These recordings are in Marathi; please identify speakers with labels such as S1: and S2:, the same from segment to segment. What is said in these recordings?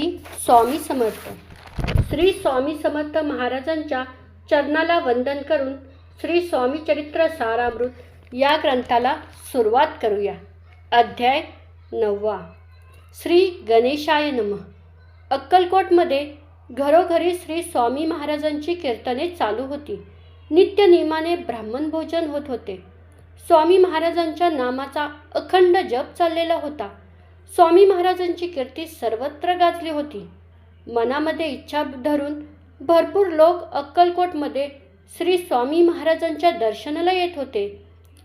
S1: श्री स्वामी समर्थ. श्री स्वामी समर्थ महाराजांच्या चरणाला वंदन करून श्री स्वामी चरित्र सारामृत या ग्रंथाला सुरुवात करूया. अध्याय नववा. श्री गणेशाय नम. अक्कलकोटमध्ये घरोघरी श्री स्वामी महाराजांची कीर्तने चालू होती. नित्य नियमाने ब्राह्मण भोजन होत होते. स्वामी महाराजांच्या नामाचा अखंड जप चाललेला होता. स्वामी महाराजांची कीर्ती सर्वत्र गाजली होती. मनामध्ये इच्छा धरून भरपूर लोक अक्कलकोटमध्ये श्री स्वामी महाराजांच्या दर्शनाला येत होते.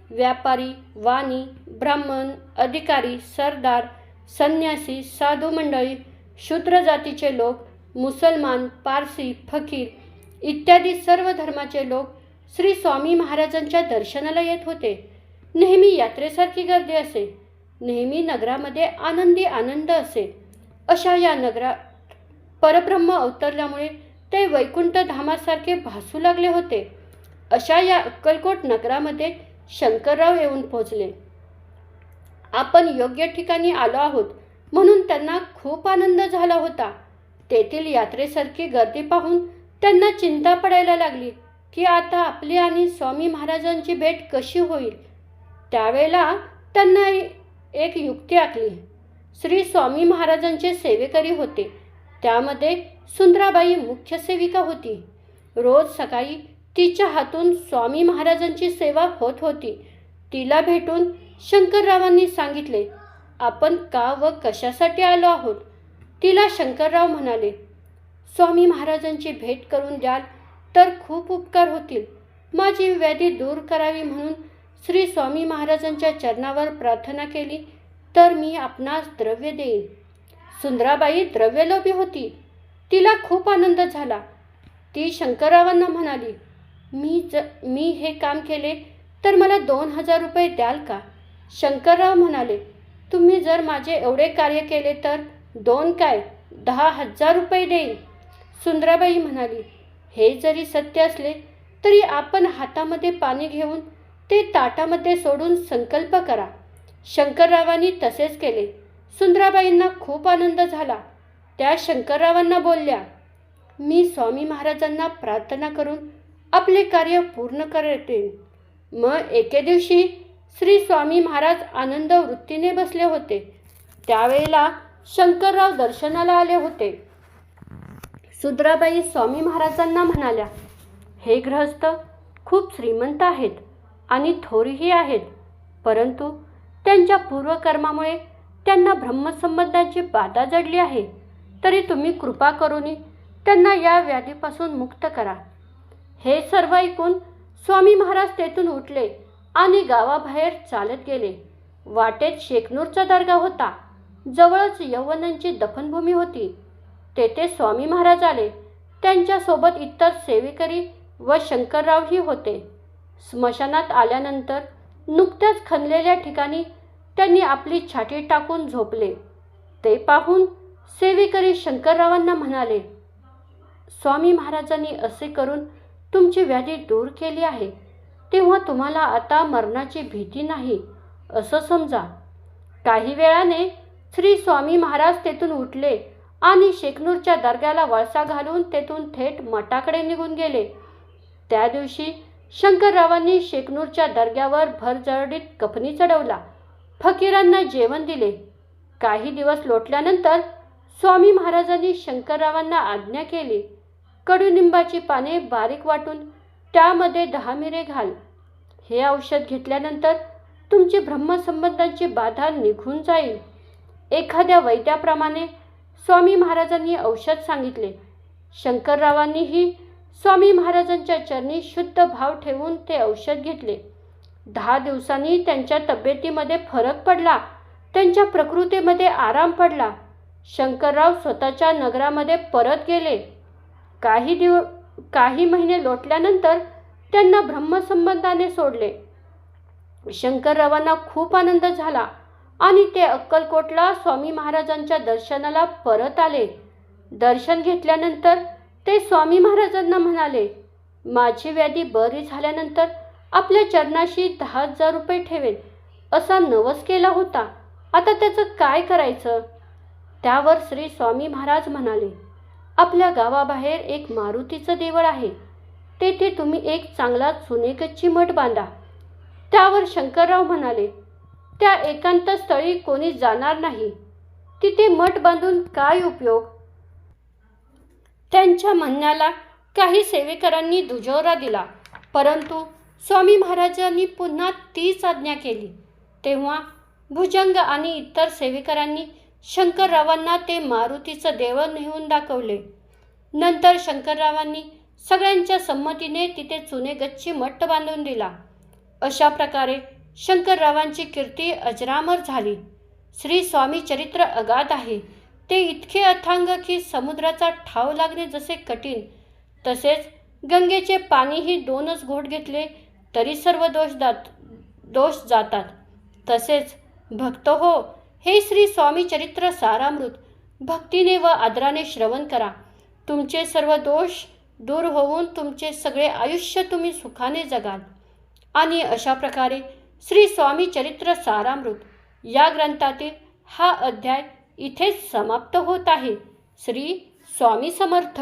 S1: व्यापारी वाणी ब्राह्मण अधिकारी सरदार संन्यासी साधू मंडळी शूद्र जातीचे लोक मुसलमान पारसी फकीर इत्यादी सर्व धर्माचे लोक श्री स्वामी महाराजांच्या दर्शनाला येत होते. नेहमी यात्रेसारखी गर्दी असे. नेहमी नगरामध्ये आनंदी आनंद असे. अशा या नगरात परब्रह्म अवतरल्यामुळे ते वैकुंठ धामासारखे भासू लागले होते. अशा या अक्कलकोट नगरामध्ये शंकरराव येऊन पोहोचले. आपण योग्य ठिकाणी आलो आहोत म्हणून त्यांना खूप आनंद झाला होता. तेथील यात्रेसारखी गर्दी पाहून त्यांना चिंता पडायला लागली की आता आपली आणि स्वामी महाराजांची भेट कशी होईल? त्यावेळेला त्यांना एक युक्ती आखली. श्री स्वामी महाराजांचे सेवेकरी होते. त्यामध्ये सुंदराबाई मुख्य सेविका होती. रोज सकाळी तिच्या हातून स्वामी महाराजांची सेवा होत होती. तिला भेटून शंकररावांनी सांगितले आपण का व कशासाठी आलो आहोत? तिला शंकरराव म्हणाले स्वामी महाराजांची भेट करून द्याल तर खूप उपकार होतील. माझी व्याधी दूर करावी म्हणून श्री स्वामी महाराजांच्या चरणावर प्रार्थना केली तर मी आपणास द्रव्य देईन. सुंदराबाई द्रव्यलोभी होती. तिला खूप आनंद झाला. ती शंकररावांना म्हणाली मी ज मी हे काम केले तर मला दोन हजार रुपये द्याल का? शंकरराव म्हणाले तुम्ही जर माझे एवढे कार्य केले तर दोन काय दहा हजार रुपये देईन. सुंदराबाई म्हणाली हे जरी सत्य असले तरी आपण हातामध्ये पाणी घेऊन ते ताटामध्ये सोडून संकल्प करा. शंकररावांनी तसेच केले. सुंदराबाईंना खूप आनंद झाला. त्या शंकररावांना बोलल्या मी स्वामी महाराजांना प्रार्थना करून आपले कार्य पूर्ण करते. मग एके दिवशी श्री स्वामी महाराज आनंद वृत्तीने बसले होते. त्यावेळेला शंकरराव दर्शनाला आले होते. सुद्राबाई स्वामी महाराजांना म्हणाल्या हे गृहस्थ खूप श्रीमंत आहेत. आणि थोरही आहेत. परंतु त्यांच्या पूर्वकर्मामुळे त्यांना ब्रह्मसंबंधाची बाधा जडली आहे. तरी तुम्ही कृपा करून त्यांना या व्याधीपासून मुक्त करा. हे सर्व ऐकून स्वामी महाराज तेथून उठले आणि गावाबाहेर चालत गेले. वाटेत शेकनूरचा दर्गा होता. जवळच यवनांची दफनभूमी होती. तेथे स्वामी महाराज आले. त्यांच्यासोबत इतर सेवेकरी व शंकररावही होते. स्मशानात आल्यानंतर नुकत्याच खणलेल्या ठिकाणी त्यांनी आपली छाती टाकून झोपले. ते पाहून सेवेकरी शंकररावांना म्हणाले स्वामी महाराजांनी असे करून तुमची व्याधी दूर केली आहे. तेव्हा तुम्हाला आता मरणाची भीती नाही असं समजा. काही वेळाने श्री स्वामी महाराज तेथून उठले आणि शेकनूरच्या दर्ग्याला वळसा घालून तेथून थेट मठाकडे निघून गेले. त्या दिवशी शंकररावांनी शेकनूरच्या दर्ग्यावर भरजरडीत कफनी चढवला. फकीरांना जेवण दिले. काही दिवस लोटल्यानंतर स्वामी महाराजांनी शंकररावांना आज्ञा केली. कडुनिंबाची पाने बारीक वाटून त्यामध्ये दहा मिरे घाल. हे औषध घेतल्यानंतर तुमची ब्रह्मसंबंधांची बाधा निघून जाईल. एखाद्या वैद्याप्रमाणे स्वामी महाराजांनी औषध सांगितले. शंकररावांनीही स्वामी महाराजांच्या चरणी शुद्ध भाव ठेवून ते औषध घेतले. दहा दिवसांनी त्यांच्या तब्येतीमध्ये फरक पडला. त्यांच्या प्रकृतीमध्ये आराम पडला. शंकरराव स्वतःच्या नगरामध्ये परत गेले. काही दिव काही महिने लोटल्यानंतर त्यांना ब्रह्मसंबंधाने सोडले. शंकररावांना खूप आनंद झाला आणि ते अक्कलकोटला स्वामी महाराजांच्या दर्शनाला परत आले. दर्शन घेतल्यानंतर ते स्वामी महाराजांना म्हणाले माझी व्याधी बरी झाल्यानंतर आपल्या चरणाशी दहा हजार रुपये ठेवेन असा नवस केला होता. आता त्याचं काय करायचं? त्यावर श्री स्वामी महाराज म्हणाले आपल्या गावाबाहेर एक मारुतीचं देवळ आहे. तेथे तुम्ही एक चांगला चुनेगच्ची मठ बांधा. त्यावर शंकरराव म्हणाले त्या एकांत स्थळी कोणी जाणार नाही. तिथे मठ बांधून काय उपयोग? त्यांच्या म्हणण्याला काही सेवेकरांनी दुजोरा दिला. परंतु स्वामी महाराजांनी पुन्हा तीच आज्ञा केली. तेव्हा भुजंग आणि इतर सेवेकरांनी शंकररावांना ते मारुतीचं देवळ नेऊन दाखवले. नंतर शंकररावांनी सगळ्यांच्या संमतीने तिथे चुने गच्ची मठ बांधून दिला. अशा प्रकारे शंकररावांची कीर्ती अजरामर झाली. श्री स्वामी चरित्र अगाध आहे. ते इतके अथांग की समुद्राचा ठाव लागणे जसे कठीण. तसेच गंगेचे पाणीही दोनच घोट घेतले तरी सर्व दोष दात दोष जातात. तसेच भक्त हो हे श्री स्वामी चरित्र सारामृत. भक्तीने व आदराने श्रवण करा. तुमचे सर्व दोष दूर होऊन तुमचे सगळे आयुष्य तुम्ही सुखाने जगाल. आणि अशा प्रकारे श्री स्वामी चरित्र सारामृत या ग्रंथातील हा अध्याय इथेच समाप्त होत आहे. श्री स्वामी समर्थ.